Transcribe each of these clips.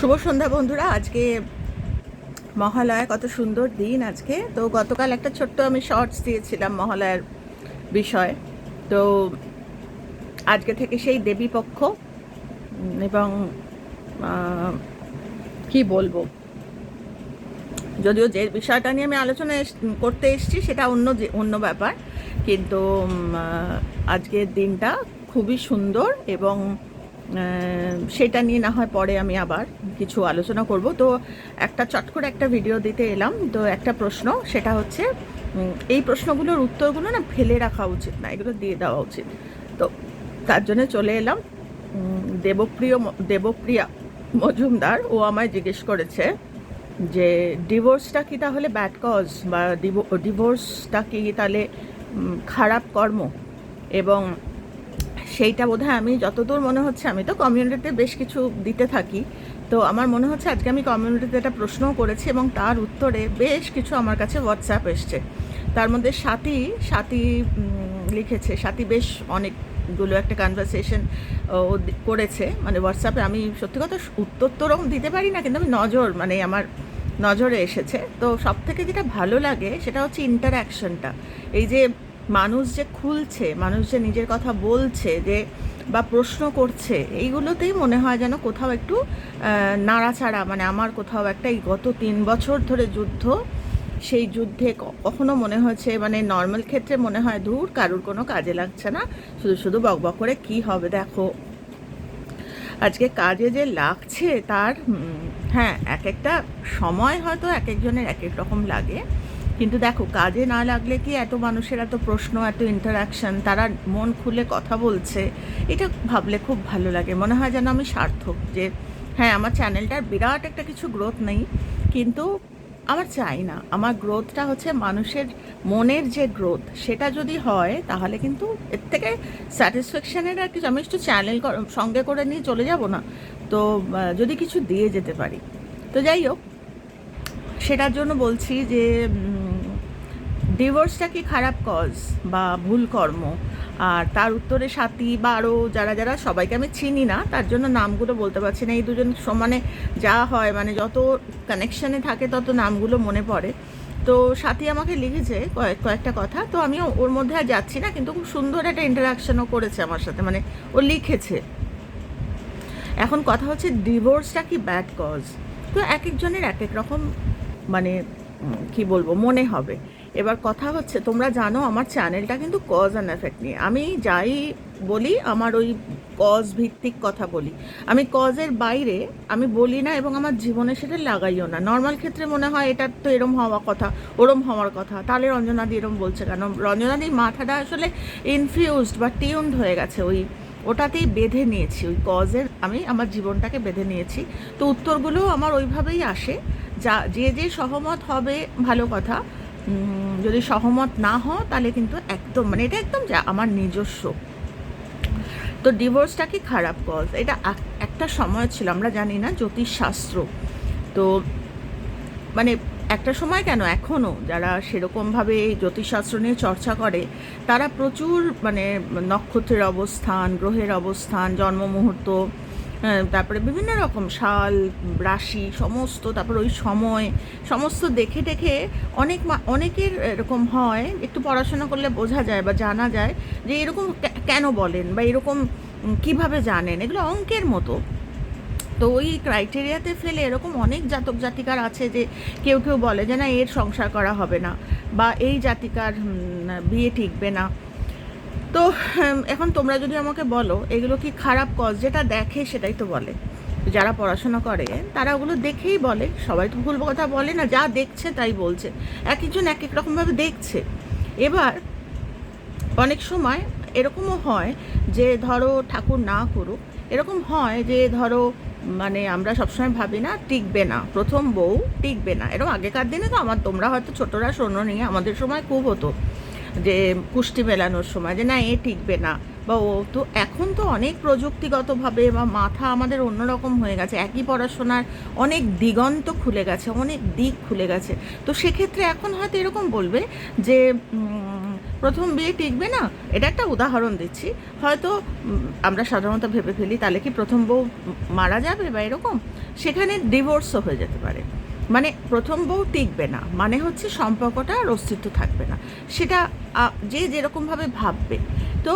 শুভ সন্ধ্যা বন্ধুরা, আজকে মহালয়া কত সুন্দর দিন আজকে। তো গতকাল একটা ছোট্ট আমি শর্টস দিয়েছিলাম মহালয়ার বিষয়। তো আজকে থেকে সেই দেবী পক্ষ এবং কি বলব? যদিও যে বিষয়টা নিয়ে আমি আলোচনা করতে এসেছি, সেটা অন্য যে, অন্য ব্যাপার। কিন্তু আজকের দিনটা খুবই সুন্দর এবং সেটা নিয়ে না হয় পরে আমি আবার কিছু আলোচনা করব। তো একটা চট করে একটা ভিডিও দিতে এলাম। তো একটা প্রশ্ন, সেটা হচ্ছে এই প্রশ্নগুলোর উত্তরগুলো না ফেলে রাখা উচিত না, এগুলো দিয়ে দেওয়া উচিত। তো তার জন্য চলে এলাম। দেবপ্রিয় দেবপ্রিয়া মজুমদার, ও আমায় জিজ্ঞেস করেছে যে ডিভোর্সটা কি তাহলে ব্যাড কজ বা ডিভোর্সটা কি তাহলে খারাপ কর্ম? এবং সেইটা বোধহয় আমি যতদূর মনে হচ্ছে, আমি তো কমিউনিটিতে বেশ কিছু দিতে থাকি। তো আমার মনে হচ্ছে আজকে আমি কমিউনিটিতে একটা প্রশ্নও করেছি এবং তার উত্তরে বেশ কিছু আমার কাছে হোয়াটসঅ্যাপ এসছে। তার মধ্যে সাথী সাথী লিখেছে, সাথী বেশ অনেকগুলো একটা কনভারসেশন ও করেছে। মানে হোয়াটসঅ্যাপে আমি সত্যি কথা উত্তর তো ওরকম দিতে পারি না, কিন্তু আমি নজর মানে আমার নজরে এসেছে। তো সব থেকে যেটা ভালো লাগে সেটা হচ্ছে ইন্টারাকশনটা এই যে মানুষ যে খুলছে, মানুষ যে নিজের কথা বলছে, যে বা প্রশ্ন করছে, এইগুলোতেই মনে হয় যেন কোথাও একটু নাড়াচাড়া মানে আমার কোথাও একটা এই গত তিন বছর ধরে যুদ্ধ, সেই যুদ্ধে কখনো মনে হয়েছে মানে নর্মাল ক্ষেত্রে মনে হয় দূর কারুর কোনো কাজে লাগছে না, শুধু শুধু বকবক করে কি হবে, দেখো। আজকে কাজে যে লাগছে, তার হ্যাঁ এক একটা সময় হয়তো এক একজনের এক এক রকম লাগে। কিন্তু দেখো, কাজে না লাগলে কি এত মানুষের এত প্রশ্ন, এত ইন্টারাকশন তারা মন খুলে কথা বলছে। এটা ভাবলে খুব ভালো লাগে। মনে হয় যেন আমি সার্থক যে হ্যাঁ আমার চ্যানেলটার বিরাট একটা কিছু গ্রোথ নেই, কিন্তু আমার চাই না। আমার গ্রোথটা হচ্ছে মানুষের মনের যে গ্রোথ সেটা যদি হয়, তাহলে কিন্তু এর থেকে স্যাটিসফ্যাকশানের আর কিছু আমি একটু চ্যানেল সঙ্গে করে নিয়ে চলে যাব না। তো যদি কিছু দিয়ে যেতে পারি। তো যাই হোক, সেটার জন্য বলছি যে ডিভোর্সটা কি খারাপ কজ বা ভুল কর্ম? আর তার উত্তরে সাথী বা আরও যারা যারা, সবাইকে আমি চিনি না, তার জন্য নামগুলো বলতে পারছি না। এই দুজন সমানে যা হয় মানে যত কানেকশানে থাকে, তত নামগুলো মনে পড়ে। তো সাথী আমাকে লিখেছে কয়েক, কয়েকটা কথা। তো আমি ওর মধ্যে আর যাচ্ছি না, কিন্তু খুব সুন্দর একটা ইন্টারাকশনও করেছে আমার সাথে মানে ও লিখেছে। এখন কথা হচ্ছে ডিভোর্সটা কি ব্যাড কজ তো এক একজনের এক এক রকম মানে কি বলব, মনে হবে। এবার কথা হচ্ছে, তোমরা জানো আমার চ্যানেলটা কিন্তু কজ অ্যান্ড এফেক্ট নিয়ে। আমি যাই বলি, আমার ওই কজ ভিত্তিক কথা বলি। আমি কজের বাইরে আমি বলি না এবং আমার জীবনে সেটা লাগাইও না। নর্মাল ক্ষেত্রে মনে হয় এটা তো এরম হওয়া কথা, ওরম হওয়ার কথা। তাহলে রঞ্জনাদি এরম বলছে কেন? রঞ্জনাদির মাথাটা আসলে ইনফিউজড বা টিউনড হয়ে গেছে। ওই ওটাতেই বেঁধে নিয়েছি। ওই কজের আমি আমার জীবনটাকে বেঁধে নিয়েছি। তো উত্তরগুলো আমার ওইভাবেই আসে। যা, যে যে সহমত হবে ভালো কথা যদি সহমত না হও, তাহলে কিন্তু একদম মানে এটা একদম যা আমার নিজস্ব। তো ডিভোর্সটা কি খারাপ কজ এটা একটা সময় ছিল, আমরা জানি না, জ্যোতিষশাস্ত্র। তো মানে একটা সময় কেন এখনও যারা সেরকমভাবে এই জ্যোতিষশাস্ত্র নিয়ে চর্চা করে, তারা প্রচুর মানে নক্ষত্রের অবস্থান, গ্রহের অবস্থান জন্ম মুহূর্ত তারপরে বিভিন্ন রকম সাল রাশি, সমস্ত, তারপর ওই সময়, সমস্ত দেখে দেখে অনেক অনেকের এরকম হয়, একটু পড়াশোনা করলে বোঝা যায় বা জানা যায় যে এরকম কেন বলেন বা এরকম কীভাবে জানেন? এগুলো অঙ্কের মতো। তো ওই ক্রাইটেরিয়াতে ফেলে এরকম অনেক জাতক জাতিকার আছে যে কেউ কেউ বলে যে না, এর সংসার করা হবে না বা এই জাতিকার বিয়ে টিকবে না। তো উম, এখন তোমরা যদি আমাকে বলো এগুলো কি খারাপ কজ যেটা দেখে সেটাই তো বলে। যারা পড়াশোনা করে তারা ওগুলো দেখেই বলে। সবাই তো ভুল কথা বলে না যা দেখছে তাই বলছে। এক একজন এক এক রকমভাবে দেখছে। এবার অনেক সময় এরকমও হয় যে ধরো ঠাকুর না করুক। এরকম হয় যে ধরো মানে আমরা সবসময় ভাবি না টিকবে না। প্রথম বউ টিকবে না। এরকম আগেকার দিনে তো আমার তোমরা হয়তো ছোটরা শোনো নিয়ে আমাদের সময় খুব হতো। যে কুষ্টি মেলানোর সময়, যে না, এ টিকবে না। বা ও তো এখন তো অনেক প্রযুক্তিগতভাবে বা মাথা আমাদের অন্যরকম হয়ে গেছে। একই পড়াশোনার অনেক দিগন্ত খুলে গেছে, অনেক দিক খুলে গেছে। তো সেক্ষেত্রে এখন হয়তো এরকম বলবে যে প্রথম বিয়ে টিকবে না, এটা একটা উদাহরণ দিচ্ছি। হয়তো আমরা সাধারণত ভেবে ফেলি, তাহলে কি প্রথম বউ মারা যাবে বা এরকম? সেখানে ডিভোর্সও হয়ে যেতে পারে। মানে প্রথম বউ টিকবে না মানে হচ্ছে সম্পর্কটা আর অস্তিত্ব থাকবে না। সেটা যে যেরকমভাবে ভাববে। তো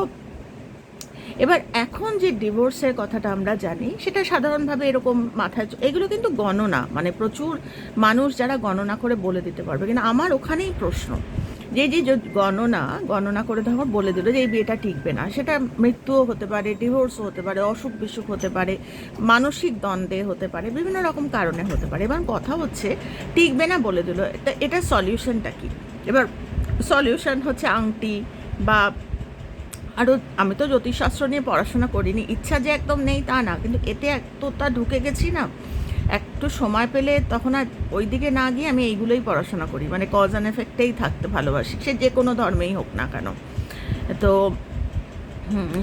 এবার এখন যে ডিভোর্সের কথাটা আমরা জানি, সেটা সাধারণভাবে এরকম মাথায় এগুলো কিন্তু গণনা মানে প্রচুর মানুষ যারা গণনা করে বলে দিতে পারবে। কিন্তু আমার ওখানেই প্রশ্ন যে যে গণনা গণনা করে ধরো, বলে দিল যে, এই বিয়েটা টিকবে না। সেটা মৃত্যুও হতে পারে ডিভোর্সও হতে পারে, অসুখ বিসুখ হতে পারে, মানসিক দ্বন্দ্বে হতে পারে, বিভিন্ন রকম কারণে হতে পারে। এবার কথা হচ্ছে, টিকবে না বলে দিল এটা এটা সলিউশনটা কি? এবার সলিউশন হচ্ছে আংটি বা আরও আমি তো জ্যোতিষশাস্ত্র নিয়ে পড়াশোনা করিনি, ইচ্ছা যে একদম নেই তা না, কিন্তু এতে এতটা ঢুকে গেছি না। একটু সময় পেলে তখন আর ওই দিকে না গিয়ে আমি এইগুলোই পড়াশোনা করি। মানে কজ অ্যান্ড এফেক্টেই থাকতে ভালোবাসি। সে যে কোনো ধর্মেই হোক না কেন। তো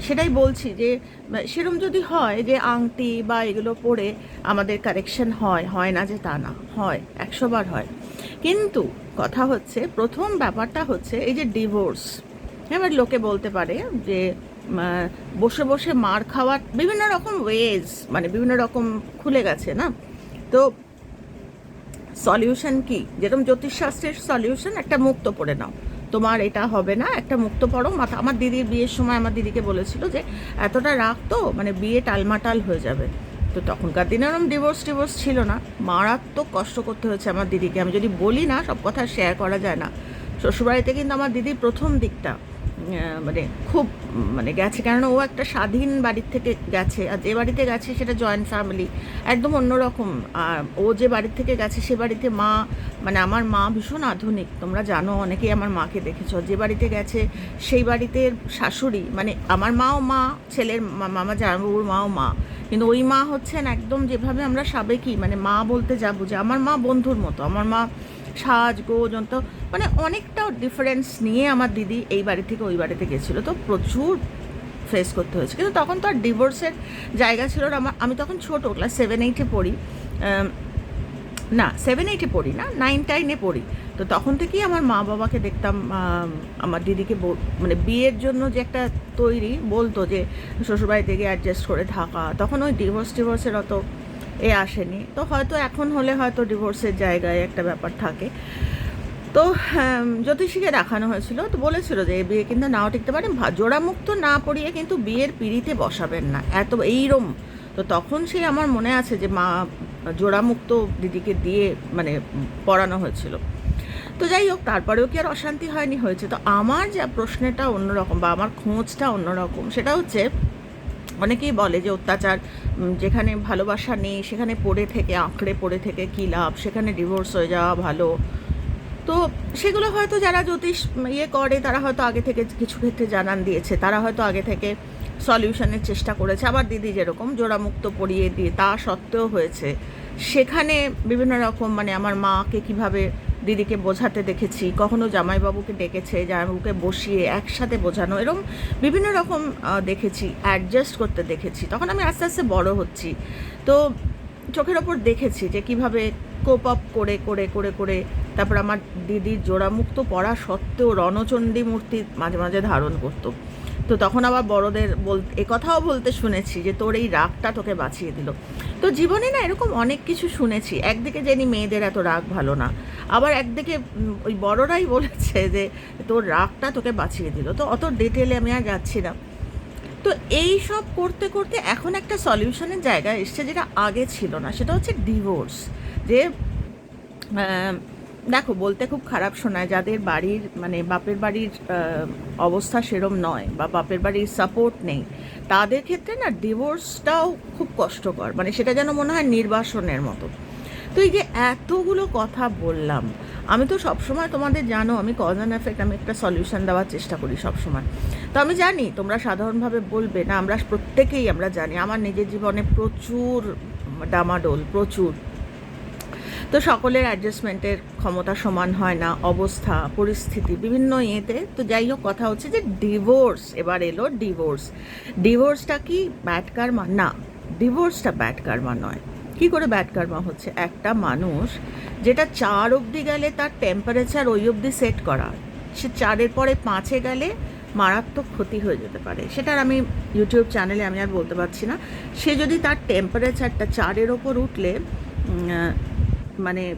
সেটাই বলছি যে, সেরম যদি হয় যে আংটি বা এগুলো পরে আমাদের কারেকশন হয় হয় না যে তা না, হয় একশোবার হয়। কিন্তু কথা হচ্ছে, প্রথম ব্যাপারটা হচ্ছে এই যে ডিভোর্স এবার লোকে বলতে পারে যে বসে বসে মার খাওয়ার বিভিন্ন রকম ওয়েজ মানে বিভিন্ন রকম খুলে গেছে না? তো সলিউশন কি? যেরকম জ্যোতিষশাস্ত্রের সলিউশন একটা মুক্ত পড়ে নাও। তোমার এটা হবে না, একটা মুক্ত পড়ো। মাথা, আমার দিদির বিয়ের সময় আমার দিদিকে বলেছিল যে, এতটা রাখতো মানে বিয়ে টালমাটাল হয়ে যাবে। তো তখনকার দিনে ওরকম ডিভোর্স টিভোর্স ছিল না। মারাত্মক কষ্ট করতে হয়েছে আমার দিদিকে। আমি যদি বলি না, সব কথা শেয়ার করা যায় না। শ্বশুরবাড়িতে কিন্তু আমার দিদির প্রথম দিকটা। মানে খুব মানে গেছে। কেননা ও একটা স্বাধীন বাড়ির থেকে গেছে আর যে বাড়িতে গেছে সেটা জয়েন্ট ফ্যামিলি একদম অন্যরকম আর ও যে বাড়ির থেকে গেছে সে বাড়িতে মা মানে আমার মা ভীষণ আধুনিক। তোমরা জানো, অনেকেই আমার মাকে দেখেছ। যে বাড়িতে গেছে সেই বাড়িতে শাশুড়ি মানে আমার মাও মা, ছেলের মামা জামাইবাবুর মাও মা। কিন্তু ওই মা হচ্ছেন একদম যেভাবে আমরা সাবেকি মানে মা বলতে যা বুঝে আমার মা বন্ধুর মতো। আমার মা সাজ গোজ অন্ত মানে অনেকটা ডিফারেন্স নিয়ে আমার দিদি এই বাড়ি থেকে ওই বাড়িতে গেছিল। তো প্রচুর ফেস করতে হয়েছে। কিন্তু তখন তো আর ডিভোর্সের জায়গা ছিল না। আমার, আমি তখন ছোট ক্লাস সেভেন এইটে পড়ি। না সেভেন এইটে পড়ি না নাইন টাইনে পড়ি। তো তখন থেকেই আমার মা বাবাকে দেখতাম আমার দিদিকে মানে বিয়ের জন্য যে একটা তৈরি বলতো যে, শ্বশুরবাড়িতে গিয়ে অ্যাডজাস্ট করে থাকা। তখন ওই ডিভোর্স টিভোর্সের অত এ আসেনি। তো হয়তো এখন হলে হয়তো ডিভোর্সের জায়গায় একটা ব্যাপার থাকে। তো হ্যাঁ, জ্যোতিষীকে দেখানো হয়েছিল। তো বলেছিল যে বিয়ে কিন্তু নাও টিকতে পারে। ভা- জোড়ামুক্ত না পড়িয়ে কিন্তু বিয়ের পিড়িতে বসাবেন না। এত এইরম। তো তখন সেই আমার মনে আছে যে মা জোড়ামুক্ত দিদিকে দিয়ে মানে পড়ানো হয়েছিল। তো যাই হোক তারপরেও কি আর অশান্তি হয়নি? হয়েছে। তো আমার যা প্রশ্নটা অন্যরকম বা আমার খোঁজটা অন্যরকম সেটা হচ্ছে অনেকেই বলে যে অত্যাচার যেখানে ভালোবাসা নেই, সেখানে পড়ে থেকে, আঁকড়ে পড়ে থেকে কী লাভ? সেখানে ডিভোর্স হয়ে যাওয়া ভালো। তো সেগুলো হয়তো যারা জ্যোতিষ ইয়ে করে, তারা হয়তো আগে থেকে কিছু ক্ষেত্রে জানান দিয়েছে। তারা হয়তো আগে থেকে সলিউশনের চেষ্টা করেছে। আবার দিদি যেরকম জোড়ামুক্ত পড়িয়ে দিয়ে তা সত্ত্বেও হয়েছে। সেখানে বিভিন্ন রকম মানে আমার মাকে কীভাবে দিদিকে বোঝাতে দেখেছি। কখনো জামাইবাবুকে ডেকেছে, জামাইবাবুকে বসিয়ে একসাথে বোঝানো এরকম বিভিন্ন রকম দেখেছি অ্যাডজাস্ট করতে দেখেছি। তখন আমি আস্তে আস্তে বড় হচ্ছি। তো চোখের ওপর দেখেছি যে কীভাবে কোপ আপ করে করে করে করে তারপর আমার দিদির জোড়ামুক্ত পড়া সত্ত্বেও রণচণ্ডী মূর্তি মাঝে মাঝে ধারণ করতো। তো তখন আবার বড়দের বল কথাও বলতে শুনেছি যে তোর এই রাগটা তোকে বাঁচিয়ে দিল। তো জীবনে না এরকম অনেক কিছু শুনেছি। একদিকে জানি মেয়েদের এত রাগ ভালো না। আবার একদিকে ওই বড়রাই বলেছে যে তোর রাগটা তোকে বাঁচিয়ে দিল। তো অত ডিটেলে আমি আর যাচ্ছি না। তো এই সব করতে করতে এখন একটা সলিউশনের জায়গা এসছে যেটা আগে ছিল না। সেটা হচ্ছে ডিভোর্স যে দেখো, বলতে খুব খারাপ শোনায়, যাদের বাড়ির মানে বাপের বাড়ির অবস্থা সেরম নয় বা বাপের বাড়ির সাপোর্ট নেই, তাদের ক্ষেত্রে না ডিভোর্সটাও খুব কষ্টকর মানে সেটা যেন মনে হয় নির্বাসনের মতো। তো এই যে এতগুলো কথা বললাম, আমি তো সবসময় তোমাদের জানো, আমি কজ অ্যান্ড এফেক্ট আমি একটা সলিউশন দেওয়ার চেষ্টা করি সবসময়। তো আমি জানি, তোমরা সাধারণভাবে বলবে না, আমরা প্রত্যেকেই আমরা জানি, আমার নিজের জীবনে প্রচুর ডামাডোল প্রচুর। তো সকলের অ্যাডজাস্টমেন্টের ক্ষমতা সমান হয় না, অবস্থা, পরিস্থিতি, বিভিন্ন ইয়েতে। তো যাই হোক, কথা হচ্ছে যে ডিভোর্স এবার এলো ডিভোর্স ডিভোর্সটা কি ব্যাড কারমা না ডিভোর্সটা ব্যাড কারমা নয়। কি করে ব্যাড কারমা হচ্ছে? একটা মানুষ যেটা চার অবধি গেলে তার টেম্পারেচার ওই অবধি সেট করা। সে চারের পরে পাঁচে গেলে মারাত্মক ক্ষতি হয়ে যেতে পারে। সেটার আমি ইউটিউব চ্যানেলে আমি আর বলতে পারছি না। সে যদি তার টেম্পারেচারটা চারের ওপর উঠলে মানে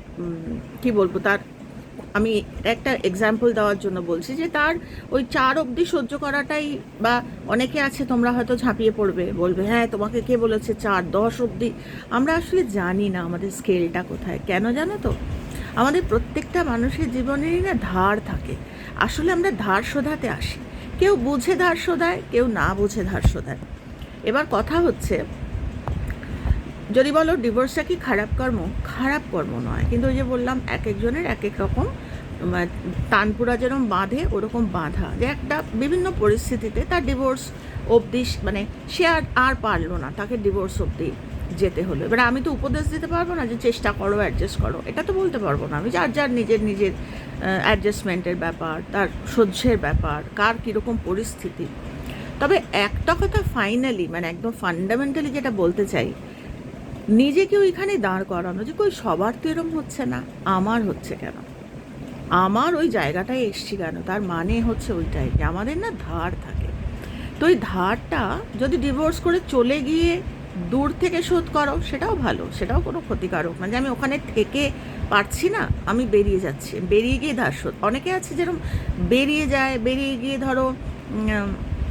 কি বলব, তার, আমি একটা এক্সাম্পল দেওয়ার জন্য বলছি যে, তার ওই চার অবধি সহ্য করাটাই বা অনেকে আছে, তোমরা হয়তো ঝাঁপিয়ে পড়বে, বলবে হ্যাঁ তোমাকে কে বলেছে চার, দশ অবধি? আমরা আসলে জানি না আমাদের স্কেলটা কোথায়। কেন জানো তো? আমাদের প্রত্যেকটা মানুষের জীবনেরই না ধার থাকে। আসলে আমরা ধার শোধাতে আসি। কেউ বুঝে ধার শোধায়, কেউ না বুঝে ধার শোধায়। এবার কথা হচ্ছে যদি বলো ডিভোর্সটা কি খারাপ কর্ম? খারাপ কর্ম নয়। কিন্তু ওই যে বললাম, এক একজনের এক এক রকম তানপুরা যেরকম বাঁধে, ওরকম বাঁধা। যে একটা বিভিন্ন পরিস্থিতিতে তার ডিভোর্স অবধি মানে সে আর আর পারল না, তাকে ডিভোর্স অবধি যেতে হলো। এবার আমি তো উপদেশ দিতে পারব না যে চেষ্টা করো অ্যাডজাস্ট করো। এটা তো বলতে পারব না আমি। যার যার নিজের নিজের অ্যাডজাস্টমেন্টের ব্যাপার, তার সহ্যের ব্যাপার, কার কীরকম পরিস্থিতি। তবে একটা কথা ফাইনালি মানে একদম ফান্ডামেন্টালি যেটা বলতে চাই নিজেকে ওইখানে দাঁড় করানো যে, কই, সবার তো এরম হচ্ছে না, আমার হচ্ছে কেন? আমার ওই জায়গাটায় এসছি কেন? তার মানে হচ্ছে ওইটাই যে, আমাদের না ধার থাকে। তো ওই ধারটা যদি ডিভোর্স করে চলে গিয়ে দূর থেকে শোধ করো, সেটাও ভালো, সেটাও কোনো ক্ষতিকারক মানে আমি ওখানে থেকে পারছি না, আমি বেরিয়ে যাচ্ছি। বেরিয়ে গিয়ে ধার শোধ। অনেকে আছে যেরকম বেরিয়ে যায়, বেরিয়ে গিয়ে ধরো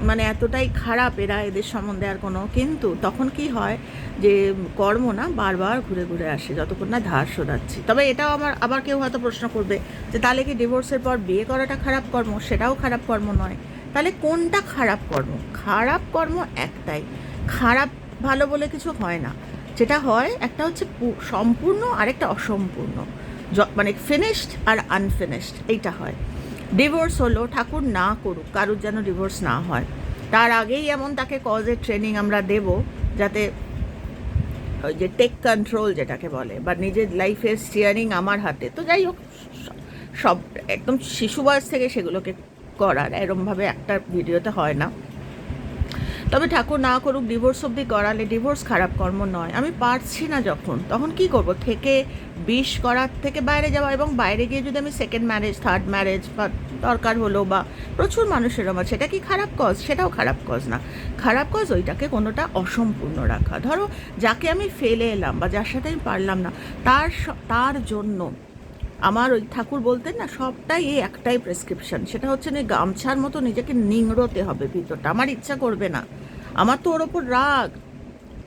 মানে এতটাই খারাপ এরা এদের সম্বন্ধে আর কোনো। কিন্তু তখন কি হয় যে কর্ম না বারবার ঘুরে ঘুরে আসে, যতক্ষণ না ধার শোধাচ্ছি। তবে এটাও আমার, আবার কেউ হয়তো প্রশ্ন করবে যে তাহলে কি ডিভোর্সের পর বিয়ে করাটা খারাপ কর্ম? সেটাও খারাপ কর্ম নয়। তাহলে কোনটা খারাপ কর্ম? খারাপ কর্ম একটাই। খারাপ ভালো বলে কিছু হয় না। যেটা হয় একটা হচ্ছে সম্পূর্ণ আরেকটা অসম্পূর্ণ। মানে ফিনিশড আর আনফিনিশড এইটা হয়। ডিভোর্স হলো ঠাকুর না করুক, কারুর যেন ডিভোর্স না হয়। তার আগেই এমন তাকে কজের ট্রেনিং আমরা দেব, যাতে ওই যে টেক কন্ট্রোল যেটাকে বলে, বা নিজের লাইফের স্টিয়ারিং আমার হাতে। তো যাই হোক, সব একদম শিশু বয়স থেকে সেগুলোকে করার, এরমভাবে একটা ভিডিওতে হয় না। তবে ঠাকুর না করুক ডিভোর্স অবধি করালে ডিভোর্স খারাপ কর্ম নয়। আমি পারছি না যখন। তখন কি করব? থেকে বিষ করার থেকে বাইরে যাওয়া এবং বাইরে গিয়ে যদি আমি সেকেন্ড ম্যারেজ থার্ড ম্যারেজ বা দরকার হলো বা প্রচুর মানুষের আমার, সেটা কি খারাপ কজ সেটাও খারাপ কজ না। খারাপ কজ ওইটাকে কোনোটা অসম্পূর্ণ রাখা। ধরো, যাকে আমি ফেলে এলাম বা যার সাথে আমি পারলাম না, তার তার জন্য আমার ওই ঠাকুর বলতেন না, সবটাই এই একটাই প্রেসক্রিপশন সেটা হচ্ছে না গামছার মতো নিজেকে নিংড়োতে হবে ভিতরটা। আমার ইচ্ছা করবে না। আমার তো ওর ওপর রাগ।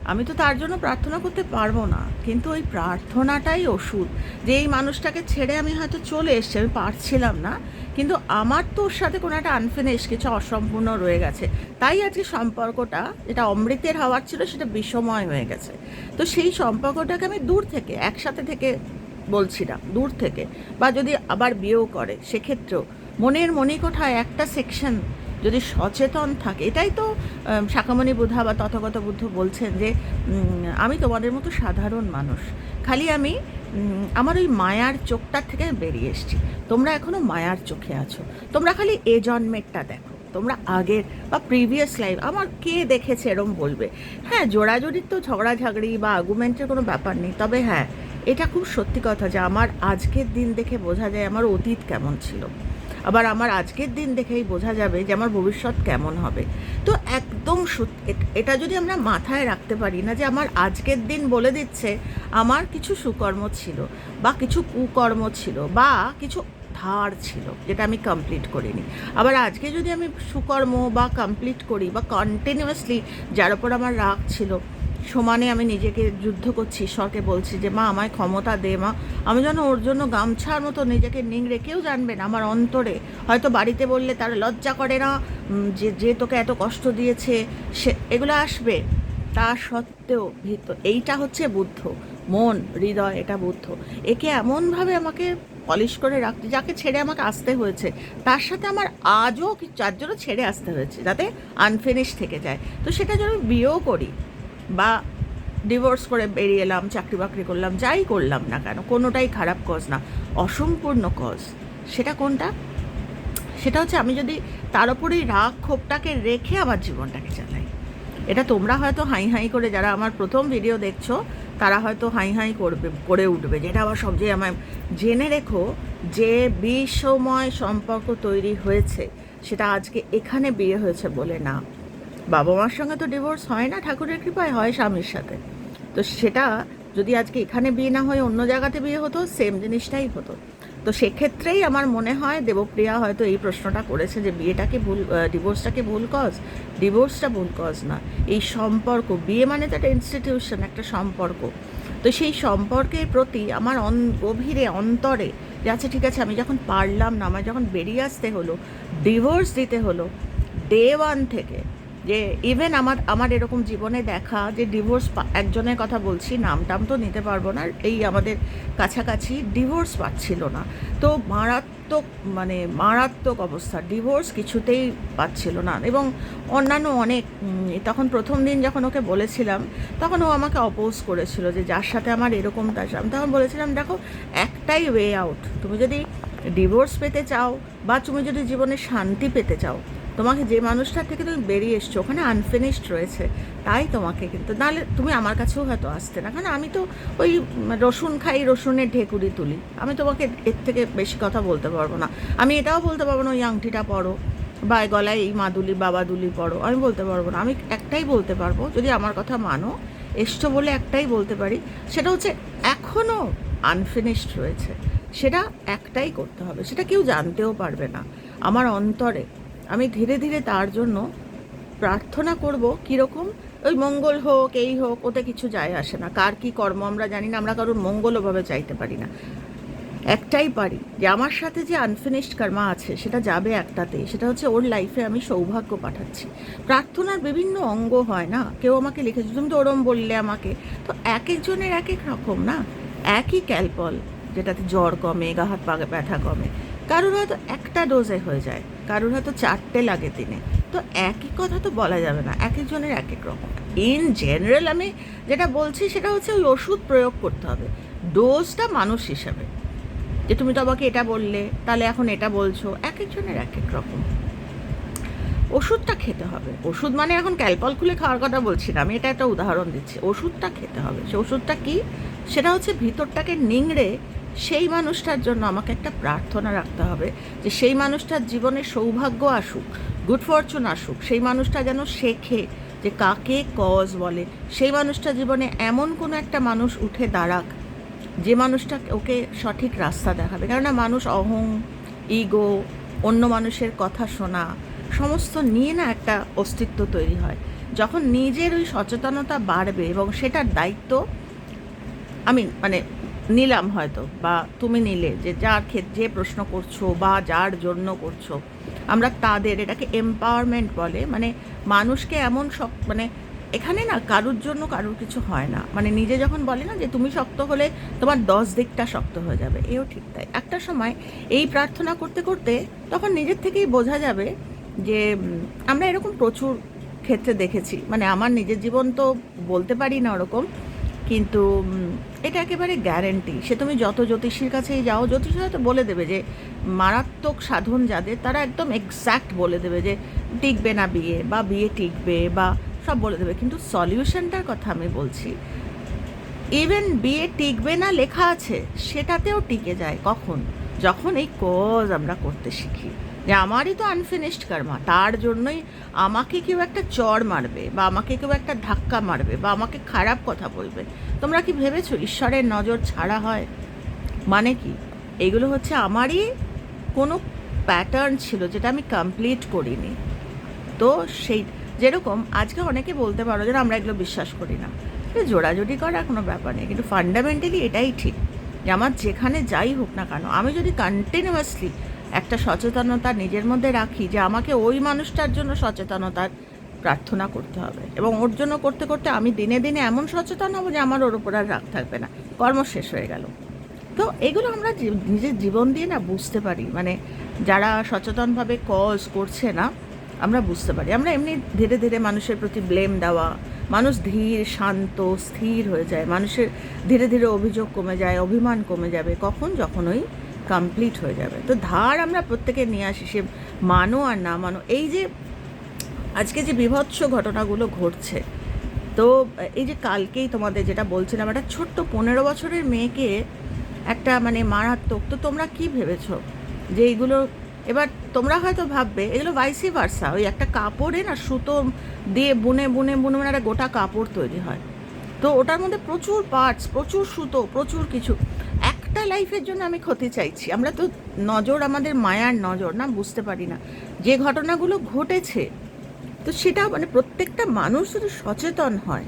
আমি তো তার জন্য প্রার্থনা করতে পারব না। কিন্তু ওই প্রার্থনাটাই ওষুধ। যে এই মানুষটাকে ছেড়ে আমি হয়তো চলে এসছি, আমি পারছিলাম না। কিন্তু আমার তো ওর সাথে কোনো একটা আনফিনিশ কিছু অসম্পূর্ণ রয়ে গেছে। তাই আজকে সম্পর্কটা, যেটা অমৃতের হওয়ার ছিল, সেটা বিষময় হয়ে গেছে। তো সেই সম্পর্কটাকে আমি দূর থেকে, একসাথে থেকে বলছি না দূর থেকে। বা যদি আবার বিয়েও করে সেক্ষেত্রেও মনের মণিকোঠায় একটা সেকশন যদি সচেতন থাকে এটাই তো আম, শাখামণি বুধা বা তথাগত বুদ্ধ বলছেন যে আমি তোমাদের মতো সাধারণ মানুষ। খালি আমি আমার ওই মায়ার চোখটার থেকে বেরিয়ে এসেছি। তোমরা এখনও মায়ার চোখে আছো। তোমরা খালি এ জন্মেরটা দেখো। তোমরা আগের বা প্রিভিয়াস লাইফ আমার কে দেখেছে এরম বলবে? হ্যাঁ জোড়াজোড়ির তো ঝগড়াঝাগড়ি বা আর্গুমেন্টের কোনো ব্যাপার নেই। তবে হ্যাঁ এটা খুব সত্যি কথা যে আমার আজকের দিন দেখে বোঝা যায় আমার অতীত কেমন ছিল। আবার আমার আজকের দিন দেখেই বোঝা যাবে যে আমার ভবিষ্যৎ কেমন হবে। তো একদম এটা যদি আমরা মাথায় রাখতে পারি না যে আমার আজকের দিন বলে দিচ্ছে আমার কিছু সুকর্ম ছিল বা কিছু কুকর্ম ছিল বা কিছু ধার ছিল, যেটা আমি কমপ্লিট করিনি। আবার আজকে যদি আমি সুকর্ম বা কমপ্লিট করি বা কন্টিনিউয়াসলি যার উপর আমার রাগ ছিল সমানে আমি নিজেকে যুদ্ধ করছি, ঈশ্বরকে বলছি যে, মা, আমায় ক্ষমতা দে, মা। আমি যেন ওর জন্য গামছার মতো নিজেকে নিংড়ে, কেউ জানবে না আমার অন্তরে। হয়তো বাড়িতে বললে তারা লজ্জা করে না যে যে তোকে এত কষ্ট দিয়েছে, সে, এগুলো আসবে। তা সত্ত্বেও ভিতর এইটা হচ্ছে বুদ্ধ। মন, হৃদয়, এটা বুদ্ধ। একে এমনভাবে আমাকে পলিশ করে রাখতে যাকে ছেড়ে আমাকে আসতে হয়েছে, তার সাথে আমার আজও যার ছেড়ে আসতে হয়েছে, যাতে আনফিনিশ থেকে যায়। তো সেটা যেন আমি বিয়েও করি বা ডিভোর্স করে বেরিয়ে এলাম, চাকরি বাকরি করলাম, যাই করলাম না কেন, কোনোটাই খারাপ কজ না। অসম্পূর্ণ কজ সেটা কোনটা? সেটা হচ্ছে আমি যদি তার উপরেই রাগ ক্ষোভটাকে রেখে আমার জীবনটাকে চালাই। এটা তোমরা হয়তো হাই হাই করে যারা আমার প্রথম ভিডিও দেখছ, তারা হয়তো হাই হাই করবে, করে উঠবে। যেটা আবার সবচেয়ে আমার জেনে রেখো, যে বিষময় সম্পর্ক তৈরি হয়েছে, সেটা আজকে এখানে বিয়ে হয়েছে বলে না। বাবা মার সঙ্গে তো ডিভোর্স হয় না, ঠাকুরের কৃপায় হয় স্বামীর সাথে। তো সেটা যদি আজকে এখানে বিয়ে না হয়ে, অন্য জায়গাতে বিয়ে হতো সেম জিনিসটাই হতো। তো সেক্ষেত্রেই আমার মনে হয় দেবপ্রিয়া হয়তো এই প্রশ্নটা করেছে যে বিয়েটাকে ভুল ডিভোর্সটাকে ভুল কজ ডিভোর্সটা ভুল কজ না। এই সম্পর্ক, বিয়ে মানে তো একটা ইনস্টিটিউশন একটা সম্পর্ক। তো সেই সম্পর্কের প্রতি আমার অন, গভীরে, অন্তরে যে আচ্ছা ঠিক আছে, আমি যখন পারলাম না আমার যখন বেরিয়ে আসতে হলো ডিভোর্স দিতে হলো ডে ওয়ান থেকে যে ইভেন আমার আমার এরকম জীবনে দেখা যে ডিভোর্স একজনের কথা বলছি নাম টাম তো নিতে পারব না, এই আমাদের কাছাকাছি ডিভোর্স পাচ্ছিল না। তো মারাত্মক মানে মারাত্মক অবস্থা ডিভোর্স কিছুতেই পাচ্ছিল না। এবং অন্যান্য অনেক তখন প্রথম দিন যখন ওকে বলেছিলাম, তখন ও আমাকে অপোজ করেছিল যে যার সাথে আমার এরকম তার আমি তখন বলেছিলাম, দেখো, একটাই ওয়ে আউট তুমি যদি ডিভোর্স পেতে চাও বা তুমি যদি জীবনে শান্তি পেতে চাও তোমাকে যে মানুষটার থেকে তুমি বেরিয়ে এসছো, ওখানে আনফিনিশড রয়েছে, তাই তোমাকে কিন্তু, নাহলে তুমি আমার কাছেও হয়তো আসতে না। কারণ আমি তো ওই রসুন খাই, রসুনের ঢেকুরি তুলি। আমি তোমাকে এর থেকে বেশি কথা বলতে পারব না। আমি এটাও বলতে পারব না, ওই আংটিটা পরো বা গলায় এই মাদুলি, বাবাদুলি পরো। আমি বলতে পারব না। আমি একটাই বলতে পারব, যদি আমার কথা মানো, এসছো বলে একটাই বলতে পারি, সেটা হচ্ছে এখনও আনফিনিশড রয়েছে। সেটা একটাই করতে হবে। সেটা কেউ জানতেও পারবে না। আমার অন্তরে আমি ধীরে ধীরে তার জন্য প্রার্থনা করব কীরকম? ওই মঙ্গল হোক, এই হোক, ওতে কিছু যায় আসে না। কার কি কর্ম আমরা জানি না, আমরা কারোর মঙ্গলভাবে চাইতে পারি না। একটাই পারি যে আমার সাথে যে আনফিনিশড কর্মা আছে, সেটা যাবে একটাতেই সেটা হচ্ছে ওর লাইফে আমি সৌভাগ্য পাঠাচ্ছি। প্রার্থনার বিভিন্ন অঙ্গ হয় না? কেউ আমাকে লিখেছে, তুমি তো ওরম বললে আমাকে। তো এক একজনের এক এক রকম না? একই ক্যালপল, যেটাতে জ্বর কমে, গা হাত পা ব্যথা কমে। কারোর হয়তো একটা ডোজে হয়ে যায়, কারোর হয়তো চারটে লাগে দিনে। তো একই কথা তো বলা যাবে না, এক একজনের এক এক রকম। ইন জেনারেল আমি যেটা বলছি সেটা হচ্ছে ওই ওষুধ প্রয়োগ করতে হবে ডোজটা মানুষ হিসাবে। যে তুমি তো আমাকে এটা বললে, তাহলে এখন এটা বলছো, এক একজনের এক এক রকম। ওষুধটা খেতে হবে। ওষুধ মানে এখন ক্যালপল খুলে খাওয়ার কথা বলছি না, আমি এটা একটা উদাহরণ দিচ্ছি। ওষুধটা খেতে হবে। সে ওষুধটা কি? সেটা হচ্ছে ভিতরটাকে নিংড়ে সেই মানুষটার জন্য আমাকে একটা প্রার্থনা রাখতে হবে যে সেই মানুষটার জীবনে সৌভাগ্য আসুক গুড ফরচুন আসুক, সেই মানুষটা যেন শেখে যে কাকে কজ বলে। সেই মানুষটা জীবনে এমন কোনো একটা মানুষ উঠে দাঁড়াক, যে মানুষটা ওকে সঠিক রাস্তা দেখাবে। কেননা মানুষ অহং ইগো অন্য মানুষের কথা শোনা, সমস্ত নিয়ে না একটা অস্তিত্ব তৈরি হয়। যখন নিজের ওই সচেতনতা বাড়বে এবং সেটার দায়িত্ব আমি মানে নিলাম হয়তো, বা তুমি নিলে, যে যার ক্ষেত্রে যে প্রশ্ন করছ বা যার জন্য করছ, আমরা তাদের এটাকে এম্পাওয়ারমেন্ট বলে মানে মানুষকে এমন সব মানে এখানে না কারুর জন্য কারুর কিছু হয় না। মানে নিজে যখন বলে না যে তুমি শক্ত হলে তোমার দশ দিকটা শক্ত হয়ে যাবে, এও ঠিক তাই। একটা সময় এই প্রার্থনা করতে করতে তখন নিজের থেকেই বোঝা যাবে যে আমরা এরকম প্রচুর ক্ষেত্রে দেখেছি। মানে আমার নিজের জীবন তো বলতে পারি না ওরকম কিন্তু এটা একেবারে গ্যারেন্টি সে তুমি যত জ্যোতিষীর কাছেই যাও জ্যোতিষ হয়তো বলে দেবে যে, মারাত্মক সাধন যাদের, তারা একদম এক্স্যাক্ট বলে দেবে যে, টিকবে না বিয়ে, বা বিয়ে টিকবে, বা সব বলে দেবে। কিন্তু সলিউশনটার কথা আমি বলছি ইভেন বিয়ে টিকবে না লেখা আছে, সেটাতেও টিকে যায় কখন? যখন এই কজ আমরা করতে শিখি। যে আমারই তো আনফিনিশড কর্মা তার জন্যই আমাকে কেউ একটা চর মারবে, বা আমাকে কেউ একটা ধাক্কা মারবে, বা আমাকে খারাপ কথা বলবে। তোমরা কি ভেবেছো ঈশ্বরের নজর ছাড়া হয়? মানে কি? এগুলো হচ্ছে আমারই কোনো প্যাটার্ন ছিল যেটা আমি কমপ্লিট করিনি। তো সেই, যেরকম আজকে অনেকে বলতে পারো যে আমরা এগুলো বিশ্বাস করি না। জোড়াজুড়ি করার কোনো ব্যাপার নেই, কিন্তু ফান্ডামেন্টালি এটাই ঠিক। যে আমার যেখানে যাই হোক না কেন, আমি যদি কন্টিনিউয়াসলি একটা সচেতনতা নিজের মধ্যে রাখি যে আমাকে ওই মানুষটার জন্য সচেতনতার প্রার্থনা করতে হবে। এবং ওর জন্য করতে করতে আমি দিনে দিনে এমন সচেতন হব যে আমার ওর উপর আর রাগ থাকবে না। কর্ম শেষ হয়ে গেল। তো এগুলো আমরা নিজের জীবন দিয়ে না বুঝতে পারি। মানে যারা সচেতনভাবে কজ করছে না, আমরা বুঝতে পারি। আমরা এমনি ধীরে ধীরে মানুষের প্রতি ব্লেম দেওয়া, মানুষ ধীর, শান্ত, স্থির হয়ে যায়। মানুষের ধীরে ধীরে অভিযোগ কমে যায়, অভিমান কমে যাবে। কখন? যখন ওই কমপ্লিট হয়ে যাবে। তো ধার আমরা প্রত্যেকে নিয়ে আসি, সে মানো আর না মানো। এই যে আজকে যে বিভৎস ঘটনাগুলো ঘটছে, তো এই যে কালকেই তোমাদের যেটা বলছিলাম, একটা ছোট্ট পনেরো বছরের মেয়েকে একটা মানে মারাত্মক, তো তোমরা কি ভেবেছো যে এইগুলো, এবার তোমরা হয়তো ভাববে, এগুলো ভাইসি ভার্সা ওই একটা কাপড়ে না সুতো দিয়ে বুনে বুনে বুনে মানে একটা গোটা কাপড় তৈরি হয়। তো ওটার মধ্যে প্রচুর পার্টস প্রচুর সুতো, প্রচুর কিছু। একটা লাইফের জন্য আমি ক্ষতি চাইছি। আমরা তো নজর, আমাদের মায়ার নজর, না? বুঝতে পারি না। যে ঘটনাগুলো ঘটেছে, তো সেটা মানে প্রত্যেকটা মানুষ যদি সচেতন হয়।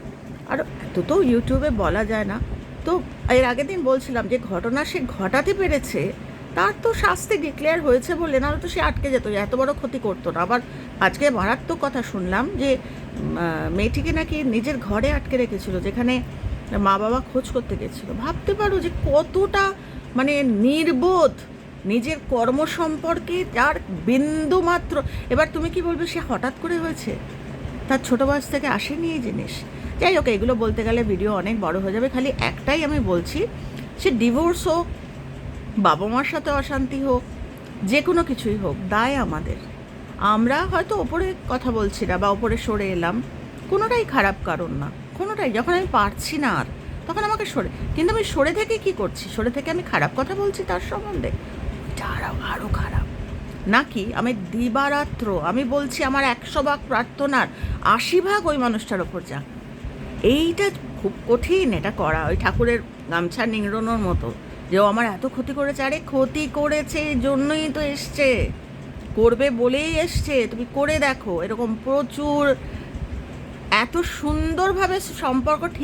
আর এত তো ইউটিউবে বলা যায় না। তো এর আগের দিন বলছিলাম যে ঘটনা সে ঘটাতে পেরেছে, তার তো শাস্তি ডিক্লেয়ার হয়েছে বলে, নাহলে তো সে আটকে যেত এত বড় ক্ষতি করতো না। আবার আজকে মারাত্মক কথা শুনলাম যে মেয়েটিকে নাকি নিজের ঘরে আটকে রেখেছিল, যেখানে মা বাবা খোঁজ করতে গেছিল। ভাবতে পারো যে কতটা মানে নির্বোধ নিজের কর্ম সম্পর্কে যার বিন্দু মাত্র। এবার তুমি কি বলবে, সে হঠাৎ করে হয়েছে? তার ছোট বয়স থেকে আসেনি এই জিনিস। যাই হোক, এগুলো বলতে গেলে ভিডিও অনেক বড় হয়ে যাবে। খালি একটাই আমি বলছি, সে ডিভোর্স হোক, বাবা মার সাথে অশান্তি হোক, যে কোনো কিছুই হোক, দায় আমাদের। আমরা হয়তো ওপরে কথা বলছি না বা ওপরে সরে এলাম। কোনোটাই খারাপ কারণ না। কোনোটাই যখন আমি পারছি না আর, তখন আমাকে সরে, কিন্তু আমি সরে থেকে কি করছি? সরে থেকে আমি খারাপ কথা বলছি তার সম্বন্ধে? ওইটা আরও খারাপ। নাকি আমি দিবারাত্র, আমি বলছি আমার একশো ভাগ প্রার্থনার আশি ভাগ ওই মানুষটার ওপর যাক এইটা খুব কঠিন এটা করা, ওই ঠাকুরের গামছা নিংড়নোর মতো, যে ও আমার এত ক্ষতি করেছে। আরে ক্ষতি করেছে, এই জন্যই তো এসছে। করবে বলেই এসছে, তুমি করে দেখো, এরকম প্রচুর এত সুন্দরভাবে সম্পর্ক ঠিক